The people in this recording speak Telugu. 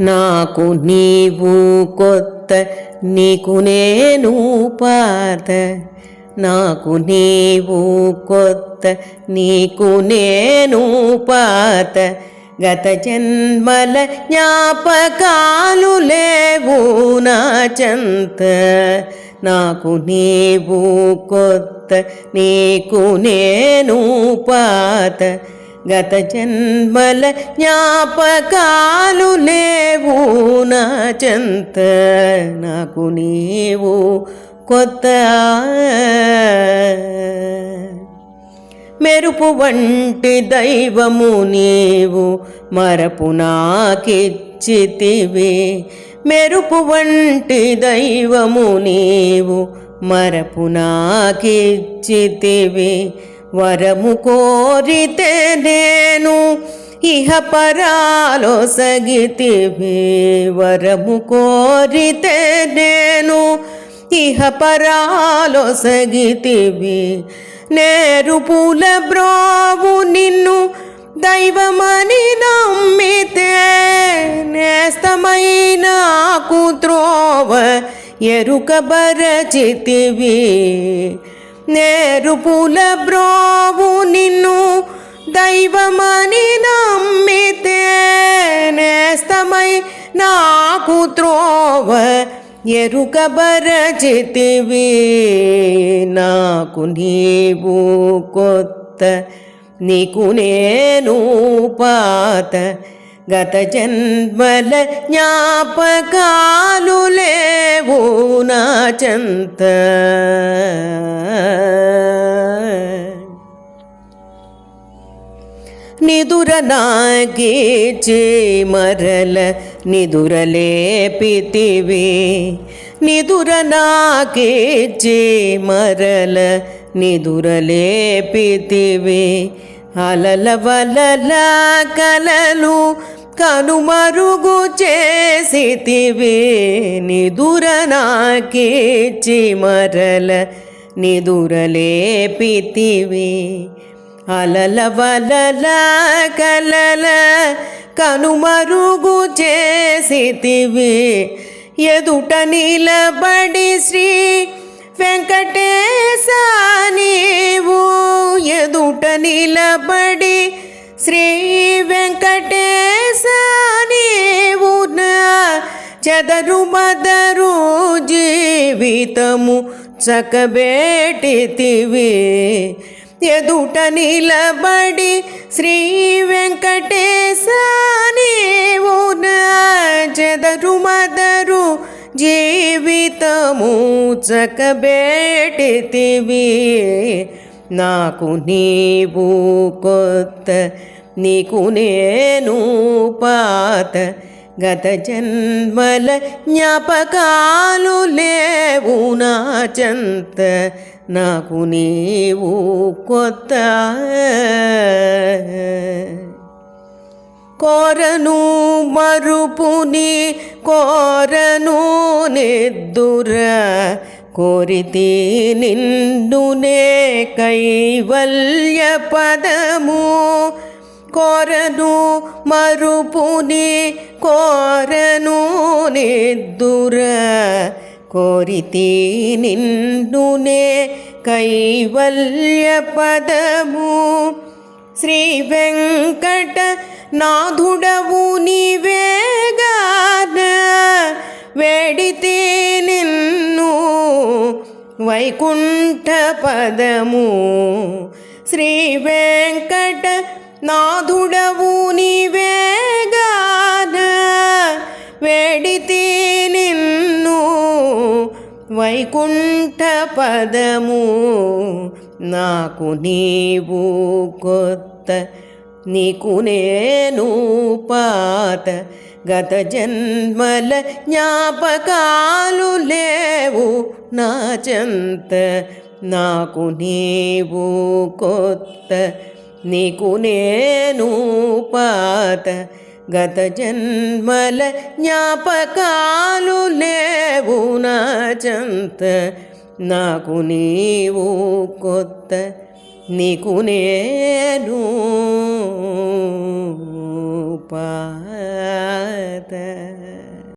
నాకు నీవు కొత్త నీకు నేను పాత. నాకు నీవు కొత్త నీకు నేను పాత. గత జన్మల జ్ఞాపకాలు లేవు నా చెంత. నాకు నీవు కొత్త నీకు నేను పాత. గత జన్మల జ్ఞాపకాలు లేవు నా చెంత. నాకు నీవు కొత్త మెరుపు వంటి దైవము నీవు మరపు నాకిచ్చితివి. మెరుపు వంటి దైవము నీవు మరపు నాకిచ్చితివి. వరము కోరితే నేను ఇహ పరాలో సగితివి. వరము కోరితే నేను ఇహ పరాలో సగితివి. నేరు పూల బ్రోవు నిన్ను దైవమని నమ్మితే నేస్తమైన త్రోవ ఎరుక బరచితివి. నేరుపుల బ్రోవు నిన్ను దైవమని నమ్మితే నేస్తమై నాకు త్రోవ ఎరుక బరచితివి. నాకు నీవు కొత్త నీకు నేను పాత. గత జన్మల జ్ఞాపకాలు లేవు నా చెంత. నిదుర నాగేచే మరల నిదురలేపితివి. నిదుర నాకేచే మరల నిదురలేపితివి. అలల వలల కలలు కనుమరుగు చేసితివి. నిదుర మరల నిదురలేపితివి. అలల వలల కలల కనుమరుగు చేసితివి. ఎదుట నిలబడి శ్రీ వెంకటేశ నీవు ఎదుట నిలబడి శ్రీ వెంకటేశ నీవు నా చెదరు మదరు జీవితము చకబేటితివి ఎదుట నిలబడి శ్రీ వెంకటేశ చెదరు మదరు జీవితము చకబేటితివి నాకు నీవు కొత్త నీకు నేను పాత గత జన్మల జ్ఞాపకాలు లేవు నా చంత. నాకు నీవు కొత్త కోరను మరుపుని కోరను నిద్దుర కోరితి నిన్నునే కైవల్య పదము. కోరను మరుపుని కోరను నిద్దుర కోరితి నిన్నునే కైవల్య పదము శ్రీ వెంకట నాథుడవు నీవేగాన వేడితే నిన్ను వైకుంఠ పదము. శ్రీ వెంకట నాథుడవు నీవేగాన వైకుంఠపదము నాకు నీవు కొత్త నీకు నేను పాత. గత జన్మల జ్ఞాపకాలు లేవు నా చెంత. నాకు నీవు కొత్త నీకు నేను పాత. గత జన్మల జ్ఞాపకాలు లేవు నా చెంత. నాకు నీవు కొత్త నీకు నేను పాత.